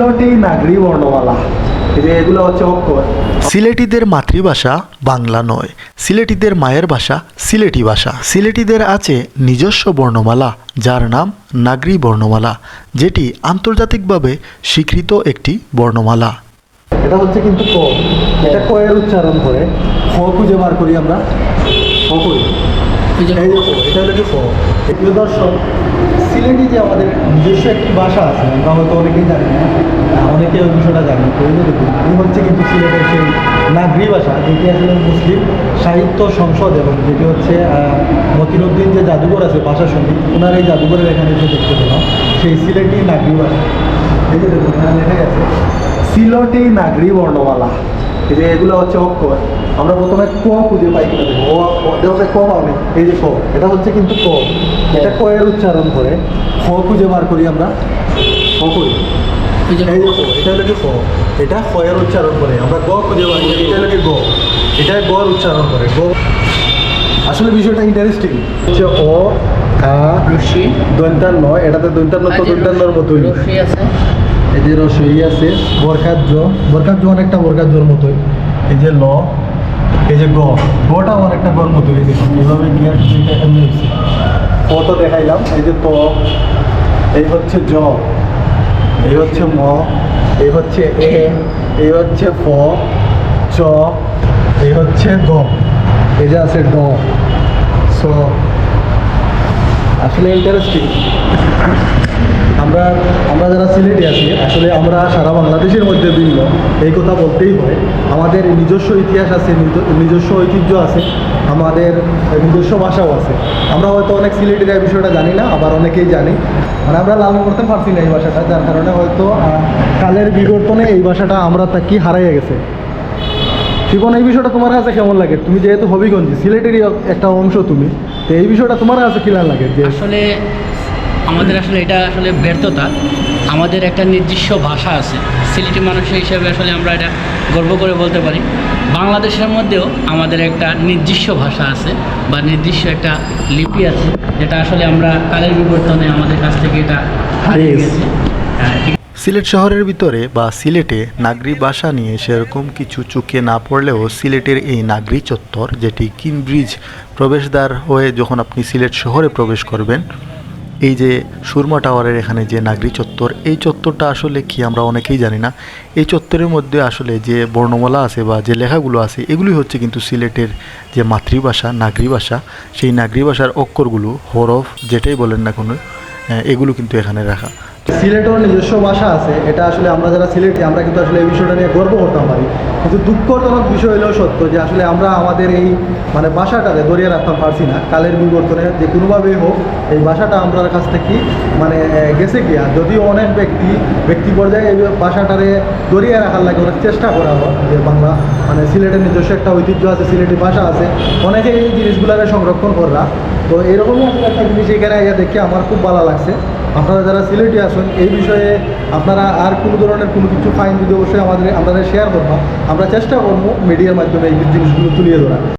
Silty Nagari বর্ণমালা। এগুলো হচ্ছে অক্ষর। সিলেটিদের মাতৃভাষা বাংলা নয়। সিলেটিদের মায়ের ভাষা সিলেটি ভাষা। সিলেটিদের আছে নিজস্ব বর্ণমালা যার নাম নাগরি বর্ণমালা যেটি আন্তর্জাতিকভাবে স্বীকৃত একটি বর্ণমালা। এটা হচ্ছে কিন্তু ক। এটা ক উচ্চারণ করে। খ খুঁজে বার করি আমরা। খ করি। ক, এটা হলো ক প্রিয় দর্শক, সিলেটি যে আমাদের নিজস্ব একটি ভাষা আছে, আমরা হয়তো অনেকেই জানি না অনেকে ওই বিষয়টা জানি এই হচ্ছে কিন্তু সিলেটের সেই নাগরি ভাষা, যেটি আসলে মুসলিম সাহিত্য সংসদ এবং যেটি হচ্ছে মতিনুদ্দিন যে জাদুঘর আছে, ভাষা সংগীত ওনার এই জাদুঘরের এখানে যে দেখতে পেলাম, সেই সিলেটি নাগরি ভাষা। এই যে দেখুন লেখা আছে সিলটি নাগরি বর্ণমালা। এই যে এগুলো হচ্ছে অক্ষর। আমরা প্রথমে ক খুঁজে পাই কিনা দেখো। ও ও- ক পাওনি এই যে ক এটা হচ্ছে কিন্তু ক। এটা ক এর উচ্চারণ করে খ খুঁজে বার করি আমরা। খ করি ক এটা হলো কি ক এটা খ এর উচ্চারণ করে আমরা গ খুঁজে বার করি এটা হলো কি গ? এটা গ এর উচ্চারণ করে গ। আসলে বিষয়টা ইন্টারেস্টিং হচ্ছে অ আ রশি। দন্তান নয় এটাতে দন্তান তো দন্তান্নর মতোই। রশি আছে। এই যে রসই আছে। বরকাত জ বরকাত জ অনেকটা বরকাত জোর মতোই। এই যে ল এই যে গ, গটা অনেকটা গর মতোই এই দেখুন এইভাবে গিয়ার হচ্ছে ক তো দেখাইলাম, এই যে ত, এই হচ্ছে জ, এই হচ্ছে ম, এই হচ্ছে এ, এই হচ্ছে ফ, চ, এই হচ্ছে গ। এই যে আছে ড, স। আসলে ইন্টারেস্টিং আমরা আমরা যারা সিলেটি আছি, আসলে আমরা সারা বাংলাদেশের মধ্যে ভিন্ন। এই কথা বলতেই হয়। আমাদের নিজস্ব ইতিহাস আছে, নিজ- নিজস্ব ঐতিহ্য আছে, আমাদের নিজস্ব ভাষাও আছে। আমরা হয়তো অনেক সিলেটিরা এই বিষয়টা জানি না, আবার অনেকেই জানি। মানে আমরা লালন করতে পারছি না এই ভাষাটা, যার কারণে হয়তো কালের বিবর্তনে এই ভাষাটা আমরা তা কি হারাইয়া গেছে। শিবন, এই বিষয়টা তোমার কাছে কেমন লাগে? তুমি যেহেতু হবিগঞ্জি, সিলেটেরই একটা অংশ তুমি, তো এই বিষয়টা তোমার কাছে কিলার লাগে? যে আসলে আমাদের আসলে এটা আসলে ব্যর্থতা। আমাদের একটা নির্দিষ্ট ভাষা আছে। সিলেটি মানুষের হিসেবে আসলে আমরা এটা গর্ব করে বলতে পারি। বাংলাদেশের মধ্যেও আমাদের একটা নির্দিষ্ট ভাষা আছে বা নির্দিষ্ট একটা লিপি আছে যেটা আসলে আমরা কালের বিবর্তনে আমাদের কাছ থেকে এটা হারিয়ে. গেছে। হ্যাঁ, সিলেট শহরের ভিতরে বা সিলেটে নাগরি ভাষা নিয়ে সেরকম কিছু চুকে না পড়লেও সিলেটের এই নাগরি চত্বর যেটি কিনব্রিজ প্রবেশদ্বার হয়ে যখন আপনি সিলেট শহরে প্রবেশ করবেন এই যে সুরমা টাওয়ারের এখানে যে নাগরি চত্বর, এই চত্বরটা আসলে কি আমরা অনেকেই জানি না। এই চত্বরের মধ্যে আসলে যে বর্ণমালা আছে বা যে লেখাগুলো আছে এগুলি হচ্ছে কিন্তু সিলেটের যে মাতৃভাষা নাগরী ভাষা সেই নাগরী ভাষার অক্ষরগুলো, হরফ, যেটাই বলেন না কোনো এগুলো কিন্তু এখানে রাখা। সিলেটের নিজস্ব ভাষা আছে, এটা আসলে আমরা যারা সিলেটি, আমরা কিন্তু আসলে এই বিষয়টা নিয়ে গর্ব করতাম পারি কিন্তু দুঃখজনক বিষয় হলেও সত্য যে আসলে আমরা আমাদের এই মানে ভাষাটাকে ধরিয়ে রাখতাম পারছি না, কালের বিবর্তনে যে কোনোভাবেই হোক, এই ভাষাটা আমরা কাছ থেকে মানে গেছে গিয়া। যদিও অনেক ব্যক্তি ব্যক্তি পর্যায়ে এই ভাষাটারে ধরিয়ে রাখার লাগে অনেক চেষ্টা করা হয় যে বাংলা মানে সিলেটের নিজস্ব একটা ঐতিহ্য আছে, সিলেটি ভাষা আছে অনেকে এই জিনিসগুলোকে সংরক্ষণ করা তো এরকমই আসলে একটা জিনিস এখানে দেখে আমার খুব ভালো লাগছে। আপনারা যারা সিলেটি আসুন এই বিষয়ে আপনারা আর কোনো ধরনের কোনো কিছু ফাইন যদি অবশ্যই আমাদের আপনাদের শেয়ার করব আমরা চেষ্টা করব মিডিয়ার মাধ্যমে এই জিনিসগুলো তুলিয়ে ধরা